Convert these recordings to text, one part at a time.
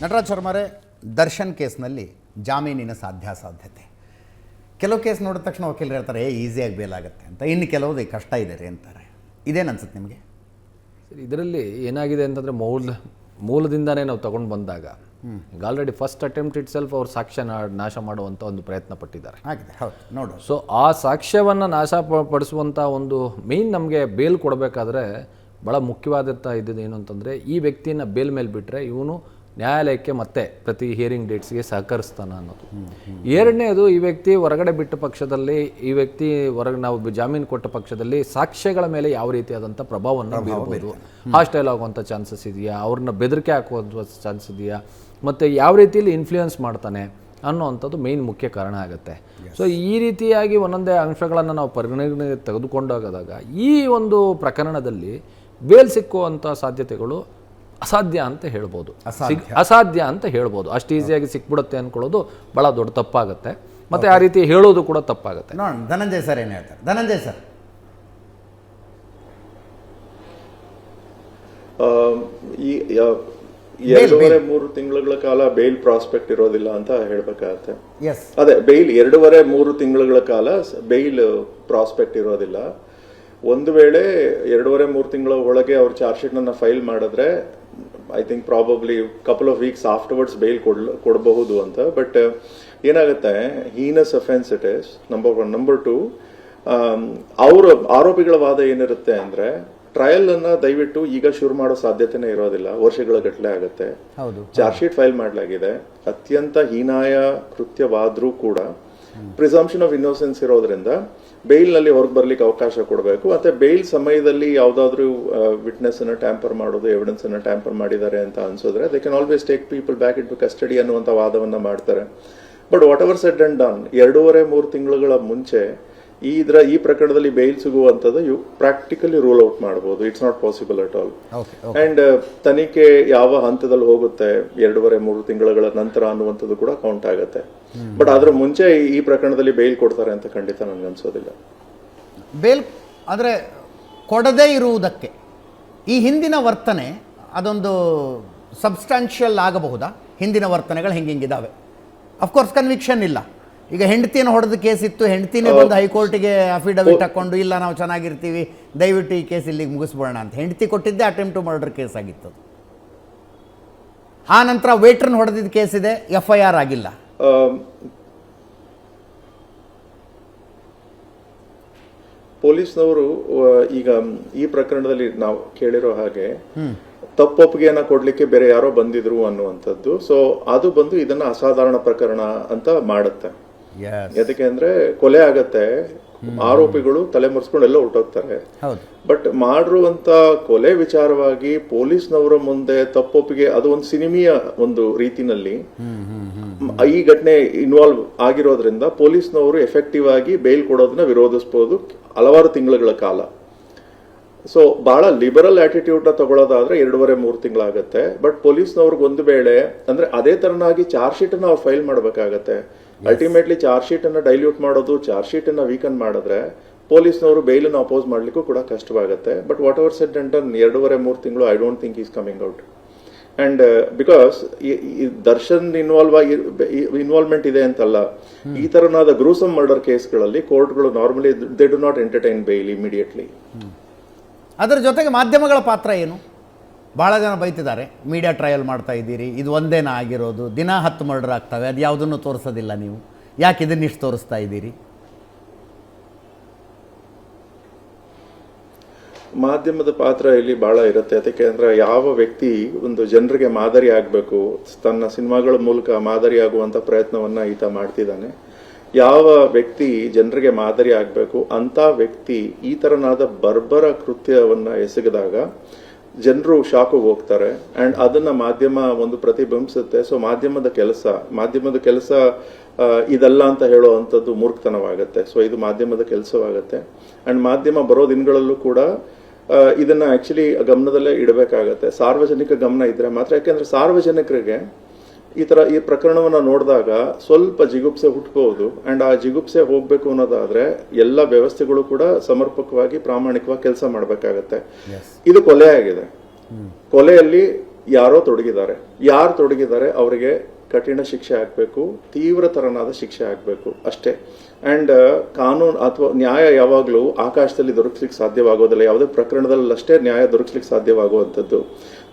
ನಟರಾಜ್ ಶರ್ಮಾರೇ ದರ್ಶನ್ ಕೇಸ್ನಲ್ಲಿ ಜಾಮೀನಿನ ಸಾಧ್ಯಾಸಾಧ್ಯತೆ ಕೆಲವು ಕೇಸ್ ನೋಡಿದ ತಕ್ಷಣ ವಕೀಲರು ಹೇಳ್ತಾರೆ ಏ ಈಸಿಯಾಗಿ ಬೇಲಾಗುತ್ತೆ ಅಂತ. ಇನ್ನು ಕೆಲವು ಕಷ್ಟ ಇದೆ ರೀ ಅಂತಾರೆ. ಇದೇನು ಅನ್ಸುತ್ತೆ ನಿಮಗೆ ಇದರಲ್ಲಿ ಏನಾಗಿದೆ ಅಂತಂದರೆ ಮೂಲ ಮೂಲದಿಂದನೇ ನಾವು ತಗೊಂಡು ಬಂದಾಗ ಈಗ already first attempt itself ಅವ್ರು ಸಾಕ್ಷ್ಯ ನಾಶ ಮಾಡುವಂಥ ಒಂದು ಪ್ರಯತ್ನ ಪಟ್ಟಿದ್ದಾರೆ. ಆಗಿದೆ ಹೌದು ನೋಡು. ಸೊ ಆ ಸಾಕ್ಷ್ಯವನ್ನು ನಾಶ ಪಡಿಸುವಂಥ ಒಂದು ಮೇನ್ ನಮಗೆ ಬೇಲ್ ಕೊಡಬೇಕಾದ್ರೆ ಭಾಳ ಮುಖ್ಯವಾದಂಥ ಇದ್ದಿದ್ದು ಏನು ಅಂತಂದರೆ ಈ ವ್ಯಕ್ತಿನ ಬೇಲ್ ಮೇಲೆ ಬಿಟ್ಟರೆ ಇವನು ನ್ಯಾಯಾಲಯಕ್ಕೆ ಮತ್ತೆ ಪ್ರತಿ ಹಿಯರಿಂಗ್ ಡೇಟ್ಸ್ಗೆ ಸಹಕರಿಸ್ತಾನೆ ಅನ್ನೋದು. ಎರಡನೇದು ಈ ವ್ಯಕ್ತಿ ಹೊರಗಡೆ ಬಿಟ್ಟ ಪಕ್ಷದಲ್ಲಿ ಈ ವ್ಯಕ್ತಿ ಹೊರಗೆ ನಾವು ಜಾಮೀನು ಕೊಟ್ಟ ಪಕ್ಷದಲ್ಲಿ ಸಾಕ್ಷ್ಯಗಳ ಮೇಲೆ ಯಾವ ರೀತಿಯಾದಂಥ ಪ್ರಭಾವವನ್ನು ಬೀರಬಹುದು ಹಾಸ್ಟೈಲ್ ಆಗುವಂಥ ಚಾನ್ಸಸ್ ಇದೆಯಾ? ಅವ್ರನ್ನ ಬೆದರಿಕೆ ಹಾಕುವಂಥ ಚಾನ್ಸ್ ಇದೆಯಾ? ಮತ್ತು ಯಾವ ರೀತಿಯಲ್ಲಿ ಇನ್ಫ್ಲೂಯೆನ್ಸ್ ಮಾಡ್ತಾನೆ ಅನ್ನೋವಂಥದ್ದು ಮೇನ್ ಮುಖ್ಯ ಕಾರಣ ಆಗುತ್ತೆ. ಸೊ ಈ ರೀತಿಯಾಗಿ ಒಂದೊಂದೇ ಅಂಶಗಳನ್ನು ನಾವು ಪರಿಗಣನೆಗೆ ತೆಗೆದುಕೊಂಡೋಗದಾಗ ಈ ಒಂದು ಪ್ರಕರಣದಲ್ಲಿ ಬೇಲ್ ಸಿಕ್ಕುವಂಥ ಸಾಧ್ಯತೆಗಳು ಅಸಾಧ್ಯ ಅಂತ ಹೇಳ್ಬೋದು. ಅಸಾಧ್ಯ. ಅಂತ ಹೇಳ್ಬೋದು. ಅಷ್ಟು ಈಸಿಯಾಗಿ ಸಿಕ್ಬಿಡುತ್ತೆ ಅಂದ್ಕೊಳ್ಳೋದು ಭಾಳ ದೊಡ್ಡ ತಪ್ಪಾಗುತ್ತೆ. ಮತ್ತೆ ಆ ರೀತಿ ಹೇಳೋದು ಕೂಡ ತಪ್ಪಾಗುತ್ತೆ. ಧನಂಜಯ ಧನಂಜಯ್ ಸರ್ ಏನು ಹೇಳ್ತಾರೆ? ಧನಂಜಯ್ ಸರ್. ಆ, ಈ ಎರಡೂವರೆ ಮೂರು ತಿಂಗಳ ಕಾಲ ಬೇಲ್ ಪ್ರಾಸ್ಪೆಕ್ಟ್ ಇರೋದಿಲ್ಲ ಅಂತ ಹೇಳ್ಬೇಕಾಗತ್ತೆ. ಎಸ್ ಅದೇ ಬೇಲ್ ಎರಡೂವರೆ ಮೂರು ತಿಂಗಳ ಕಾಲ ಬೇಲ್ ಪ್ರಾಸ್ಪೆಕ್ಟ್ ಇರೋದಿಲ್ಲ. ಒಂದು ವೇಳೆ ಎರಡೂವರೆ ಮೂರು ತಿಂಗಳ ಒಳಗೆ ಅವ್ರು ಚಾರ್ಜ್ ಶೀಟ್ನ ಫೈಲ್ ಮಾಡಿದ್ರೆ I think probably couple of weeks afterwards bail ಕೊಡ್ ಕೊಡಬಹುದು ಅಂತ ಬಟ್ ಏನಾಗುತ್ತೆ? Heinous offence it is number one number two ಅವರ ಆರೋಪಿಗಳ ವಾದ ಏನಿರುತ್ತೆ ಅಂದ್ರೆ ಟ್ರಯಲ್ ಅನ್ನ ದಯವಿಟ್ಟು ಈಗ ಶುರು ಮಾಡೋ ಸಾಧ್ಯತೆನೇ ಇರೋದಿಲ್ಲ. ವರ್ಷಗಳ ಗಟ್ಟಲೆ ಆಗುತ್ತೆ. ಚಾರ್ಜ್ ಶೀಟ್ ಫೈಲ್ ಮಾಡಲಾಗಿದೆ. ಅತ್ಯಂತ ಹೀನಾಯ ಕೃತ್ಯವಾದ್ರೂ ಕೂಡ ಪ್ರಿಸಂಪ್ಷನ್ ಆಫ್ ಇನ್ನೋಸೆನ್ಸ್ ಇರೋದ್ರಿಂದ ಬೇಲ್ನಲ್ಲಿ ಹೊರಗೆ ಬರ್ಲಿಕ್ಕೆ ಅವಕಾಶ ಕೊಡಬೇಕು. ಮತ್ತೆ ಬೇಲ್ ಸಮಯದಲ್ಲಿ ಯಾವುದಾದ್ರೂ ವಿಟ್ನೆಸ್ ಅನ್ನ ಟ್ಯಾಂಪರ್ ಮಾಡೋದು ಎವಿಡೆನ್ಸ್ ಅನ್ನ ಟ್ಯಾಂಪರ್ ಮಾಡಿದ್ದಾರೆ ಅಂತ ಅನ್ಸೋದ್ರೆ they can always take people back it to custody ಅನ್ನುವಂತ ವಾದವನ್ನ ಮಾಡ್ತಾರೆ. But whatever said and done ಎರಡೂವರೆ, ಮೂರು ತಿಂಗಳುಗಳ ಮುಂಚೆ ಈ ಇದರ ಈ ಪ್ರಕರಣದಲ್ಲಿ ಬೇಲ್ ಸಿಗುವಂಥದ್ದು ಯು ಪ್ರಾಕ್ಟಿಕಲಿ ರೂಲ್ ಔಟ್ ಮಾಡಬಹುದು it's not possible at all and ತನಿಖೆ ಯಾವ ಹಂತದಲ್ಲಿ ಹೋಗುತ್ತೆ? ಎರಡೂವರೆ ಮೂರು ತಿಂಗಳ ನಂತರ ಅನ್ನುವಂಥದ್ದು ಕೂಡ ಕೌಂಟ್ ಆಗುತ್ತೆ. ಬಟ್ ಅದ್ರ ಮುಂಚೆ ಈ- ಪ್ರಕರಣದಲ್ಲಿ ಬೇಲ್ ಕೊಡ್ತಾರೆ ಅಂತ ಖಂಡಿತ ನನ್ಗೆ ಅನ್ಸೋದಿಲ್ಲ. ಬೇಲ್ ಆದರೆ ಕೊಡದೇ ಇರುವುದಕ್ಕೆ. ಈ ಹಿಂದಿನ ವರ್ತನೆ ಅದೊಂದು ಸಬ್ಸ್ಟಾನ್ಷಿಯಲ್ ಆಗಬಹುದಾ? ಹಿಂದಿನ ವರ್ತನೆಗಳು ಹಿಂಗೆ ಹಿಂಗಿದ್ದಾವೆ ಅಫ್ಕೋರ್ಸ್ ಕನ್ವಿಕ್ಷನ್ ಇಲ್ಲ. ಈಗ ಹೆಂಡತಿನ ಹೊಡೆದ ಕೇಸ್ ಇತ್ತು ಹೆಂಡತಿನೇ ಬಂದು ಹೈಕೋರ್ಟ್ಗೆ ಅಫಿಡವಿಟ್ ಹಾಕೊಂಡು ಇಲ್ಲ ನಾವು ಚೆನ್ನಾಗಿರ್ತೀವಿ ದಯವಿಟ್ಟು ಈ ಕೇಸ್ ಇಲ್ಲಿಗೆ ಮುಗಿಸ್ಬೋಣ ಅಂತ ಹೆಂಡತಿ ಕೊಟ್ಟಿದ್ದೆ ಅಟೆಂಪ್ಟ್ ಟು ಮರ್ಡರ್ ಕೇಸ್ ಆಗಿತ್ತು. ಆ ನಂತರ ವೇಟ್ರನ್ ಹೊಡೆದಿದ್ದ ಕೇಸ್ ಇದೆ ಎಫ್ ಐ ಆರ್ ಆಗಿಲ್ಲ. ಪೊಲೀಸ್ನವರು ಈಗ ಈ ಪ್ರಕರಣದಲ್ಲಿ ನಾವು ಕೇಳಿರೋ ಹಾಗೆ ತಪ್ಪೊಪ್ಪಿಗೆಯನ್ನ ಕೊಡ್ಲಿಕ್ಕೆ ಬೇರೆ ಯಾರೋ ಬಂದಿದ್ರು ಅನ್ನುವಂಥದ್ದು. ಸೊ ಅದು ಬಂದು ಇದನ್ನ ಅಸಾಧಾರಣ ಪ್ರಕರಣ ಅಂತ ಮಾಡುತ್ತೆ. ಯಾಕೆ ಅಂದ್ರೆ ಕೊಲೆ ಆಗತ್ತೆ ಆರೋಪಿಗಳು ತಲೆ ಮುರ್ಸ್ಕೊಂಡು ಎಲ್ಲ ಹೊರಟೋಗ್ತಾರೆ ಬಟ್ ಮಾಡಿರುವಂತ ಕೊಲೆ ವಿಚಾರವಾಗಿ ಪೊಲೀಸ್ನವರ ಮುಂದೆ ತಪ್ಪೊಪ್ಪಿಗೆ ಅದು ಒಂದು ಸಿನಿಮೀಯ ಒಂದು ರೀತಿನಲ್ಲಿ ಈ ಘಟನೆ ಇನ್ವಾಲ್ವ್ ಆಗಿರೋದ್ರಿಂದ ಪೊಲೀಸ್ನವರು ಎಫೆಕ್ಟಿವ್ ಆಗಿ ಬೇಲ್ ಕೊಡೋದನ್ನ ವಿರೋಧಿಸಬಹುದು ಹಲವಾರು ತಿಂಗಳುಗಳ ಕಾಲ. ಸೊ ಬಹಳ ಲಿಬರಲ್ ಆಟಿಟ್ಯೂಡ್ನ ತಗೊಳ್ಳೋದಾದ್ರೆ ಎರಡೂವರೆ ಮೂರು ತಿಂಗಳಾಗತ್ತೆ. ಬಟ್ ಪೊಲೀಸ್ನವ್ರಿಗೆ ಒಂದು ವೇಳೆ ಅಂದ್ರೆ ಅದೇ ತರನಾಗಿ ಚಾರ್ಜ್ ಶೀಟ್ ನಾವು ಅವ್ರು ಫೈಲ್ ಮಾಡಬೇಕಾಗತ್ತೆ. ಅಲ್ಟಿಮೇಟ್ಲಿ ಚಾರ್ಜ್ ಶೀಟ್ ಅನ್ನ ಡೈಲ್ಯೂಟ್ ಮಾಡೋದು ಚಾರ್ಜ್ ಶೀಟ್ ಅನ್ನ ವೀಕನ್ ಮಾಡಿದ್ರೆ ಪೊಲೀಸ್ನವರು ಬೇಲನ್ನು ಅಪೋಸ್ ಮಾಡಲಿಕ್ಕೂ ಕೂಡ ಕಷ್ಟವಾಗುತ್ತೆ. But whatever said and done ಎರಡೂವರೆ ಮೂರು ತಿಂಗಳು I don't think is coming out and because Darshan involve ಆಗಿ ಇನ್ವಾಲ್ವ್ಮೆಂಟ್ ಇದೆ ಅಂತಲ್ಲ ಈ ತರನಾದ ಗ್ರೂಸಮ್ ಮರ್ಡರ್ ಕೇಸ್ಗಳಲ್ಲಿ ಕೋರ್ಟ್ಗಳು normally they do not entertain bail immediately ಅದರ ಜೊತೆಗೆ ಮಾಧ್ಯಮಗಳ ಪಾತ್ರ ಏನು? ಭಾಳ ಜನ ಬೈತಿದ್ದಾರೆ ಮೀಡಿಯಾ ಟ್ರಯಲ್ ಮಾಡ್ತಾ ಇದ್ದೀರಿ, ಇದು ಒಂದೇನ ಆಗಿರೋದು, ದಿನ ಹತ್ತು ಮರ್ಡರ್ ಆಗ್ತವೆ, ಅದು ಯಾವುದನ್ನು ತೋರಿಸೋದಿಲ್ಲ ನೀವು, ಯಾಕೆ ಇದನ್ನಿಷ್ಟು ತೋರಿಸ್ತಾ ಇದ್ದೀರಿ? ಮಾಧ್ಯಮದ ಪಾತ್ರ ಇಲ್ಲಿ ಬಹಳ ಇರುತ್ತೆ ಅದಕ್ಕೆ ಅಂದರೆ ಯಾವ ವ್ಯಕ್ತಿ ಒಂದು ಜನರಿಗೆ ಮಾದರಿ ಆಗಬೇಕು, ತನ್ನ ಸಿನಿಮಾಗಳ ಮೂಲಕ ಮಾದರಿ ಆಗುವಂಥ ಪ್ರಯತ್ನವನ್ನ ಈತ ಮಾಡ್ತಿದ್ದಾನೆ, ಯಾವ ವ್ಯಕ್ತಿ ಜನರಿಗೆ ಮಾದರಿ ಆಗಬೇಕು, ಅಂಥ ವ್ಯಕ್ತಿ ಈ ಥರನಾದ ಬರ್ಬರ ಕೃತ್ಯವನ್ನು ಎಸಗಿದಾಗ ಜನರು ಶಾಕ್ ಹೋಗ್ತಾರೆ ಅಂಡ್ ಅದನ್ನ ಮಾಧ್ಯಮ ಒಂದು ಪ್ರತಿಬಿಂಬಿಸುತ್ತೆ. ಸೊ ಮಾಧ್ಯಮದ ಕೆಲಸ ಮಾಧ್ಯಮದ ಕೆಲಸ ಇದಲ್ಲ ಅಂತ ಹೇಳೋ ಅಂಥದ್ದು ಮೂರ್ಖತನವಾಗುತ್ತೆ. ಸೊ ಇದು ಮಾಧ್ಯಮದ ಕೆಲಸವಾಗುತ್ತೆ. ಅಂಡ್ ಮಾಧ್ಯಮ ಬರೋ ದಿನಗಳಲ್ಲೂ ಕೂಡ ಇದನ್ನು ಆಕ್ಚುಲಿ ಗಮನದಲ್ಲೇ ಇಡಬೇಕಾಗತ್ತೆ. ಸಾರ್ವಜನಿಕ ಗಮನ ಇದ್ದರೆ ಮಾತ್ರ, ಯಾಕೆಂದ್ರೆ ಸಾರ್ವಜನಿಕರಿಗೆ ಈ ತರ ಈ ಪ್ರಕರಣವನ್ನ ನೋಡಿದಾಗ ಸ್ವಲ್ಪ ಜಿಗುಪ್ಸೆ ಹುಟ್ಟಬಹುದು ಅಂಡ್ ಆ ಜಿಗುಪ್ಸೆ ಹೋಗ್ಬೇಕು ಅನ್ನೋದಾದ್ರೆ ಎಲ್ಲ ವ್ಯವಸ್ಥೆಗಳು ಕೂಡ ಸಮರ್ಪಕವಾಗಿ ಪ್ರಾಮಾಣಿಕವಾಗಿ ಕೆಲಸ ಮಾಡಬೇಕಾಗತ್ತೆ. ಇದು ಕೊಲೆ ಆಗಿದೆ ಕೊಲೆಯಲ್ಲಿ ಯಾರೋ ತೊಡಗಿದ್ದಾರೆ. ಯಾರು ತೊಡಗಿದ್ದಾರೆ? ಅವರಿಗೆ ಕಠಿಣ ಶಿಕ್ಷೆ ಆಗಬೇಕು, ತೀವ್ರತರನಾದ ಶಿಕ್ಷೆ ಆಗಬೇಕು ಅಷ್ಟೇ. ಆ್ಯಂಡ್ ಕಾನೂನು ಅಥವಾ ನ್ಯಾಯ ಯಾವಾಗಲೂ ಆಕಾಶದಲ್ಲಿ ದೊರಕಿಸ್ಲಿಕ್ಕೆ ಸಾಧ್ಯವಾಗೋದಿಲ್ಲ. ಯಾವುದೇ ಪ್ರಕರಣದಲ್ಲಿ ಅಷ್ಟೇ ನ್ಯಾಯ ದೊರಕಿಸ್ಲಿಕ್ಕೆ ಸಾಧ್ಯವಾಗುವಂಥದ್ದು.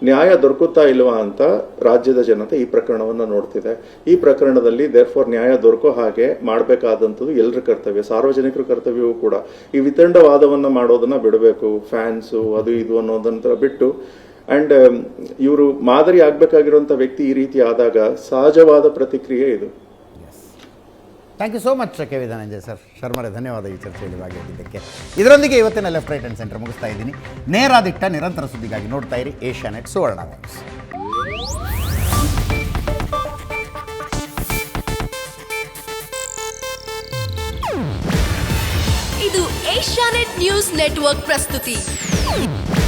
ನ್ಯಾಯ ದೊರಕುತ್ತಾ ಇಲ್ವಾ ಅಂತ ರಾಜ್ಯದ ಜನತೆ ಈ ಪ್ರಕರಣವನ್ನು ನೋಡ್ತಿದೆ. ಈ ಪ್ರಕರಣದಲ್ಲಿ ದೇರ್ ಫಾರ್ ನ್ಯಾಯ ದೊರಕೋ ಹಾಗೆ ಮಾಡಬೇಕಾದಂಥದ್ದು ಎಲ್ಲರ ಕರ್ತವ್ಯ, ಸಾರ್ವಜನಿಕರ ಕರ್ತವ್ಯವೂ ಕೂಡ. ಈ ವಿತಂಡವಾದವನ್ನು ಮಾಡೋದನ್ನು ಬಿಡಬೇಕು. ಫ್ಯಾನ್ಸು ಅದು ಇದು ಅನ್ನೋದನ್ನ ಬಿಟ್ಟು ಅಂಡ್ ಇವರು ಮಾದರಿ ಆಗಬೇಕಾಗಿರುವಂತಹ ವ್ಯಕ್ತಿ ಈ ರೀತಿ ಆದಾಗ ಸಹಜವಾದ ಪ್ರತಿಕ್ರಿಯೆ ಇದು. Thank you so much K ವಿಧಾನಂಜಯ್ ಧನಂಜಯ ಸರ್ ಶರ್ಮರೆ ಧನ್ಯವಾದ ಈ ಚರ್ಚೆಯಲ್ಲಿ ಭಾಗಿಯಾಗಿದ್ದಕ್ಕೆ. ಇದರೊಂದಿಗೆ ಇವತ್ತಿನ ಲೆಫ್ಟ್ ರೈಟ್ ಆ್ಯಂಡ್ ಸೆಂಟರ್ ಮುಗಿಸ್ತಾ ಇದ್ದೀನಿ. ನೇರಾದಿಟ್ಟ ನಿರಂತರ ಸುದ್ದಿಗಾಗಿ ನೋಡ್ತಾ ಇರಿ ಏಷ್ಯಾ ನೆಟ್ ಸುವರ್ಣ ನ್ಯೂಸ್. ಇದು ಏಷ್ಯಾನೆಟ್ ನ್ಯೂಸ್ ನೆಟ್ವರ್ಕ್ ಪ್ರಸ್ತುತಿ.